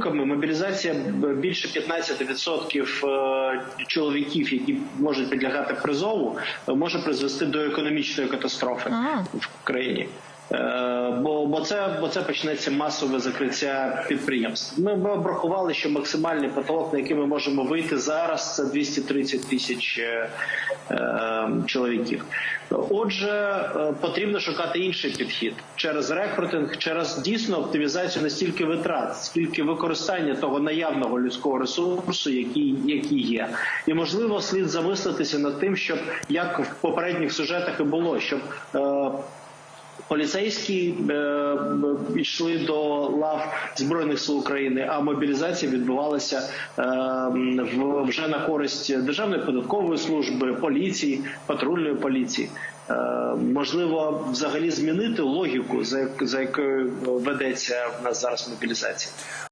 підрахунками мобілізація більше 15% е, чоловіків, які можуть підлягати призову, може призвести до економічної катастрофи Ага. в країні. Е, Бо, бо це бо це почнеться масове закриття підприємств. Ми обрахували, що максимальний потолок, на який ми можемо вийти зараз, це 230 тисяч е, е, чоловіків. Отже, е, потрібно шукати інший підхід через рекрутинг, через дійсно оптимізацію не стільки витрат, скільки використання того наявного людського ресурсу, який, який є, і можливо слід замислитися над тим, щоб як в попередніх сюжетах і було, щоб е, Поліцейські е, йшли до лав збройних сил України, а мобілізація відбувалася е, в вже на користь державної податкової служби, поліції, патрульної поліції. Е, можливо, взагалі змінити логіку, за, за якою ведеться в нас зараз мобілізація.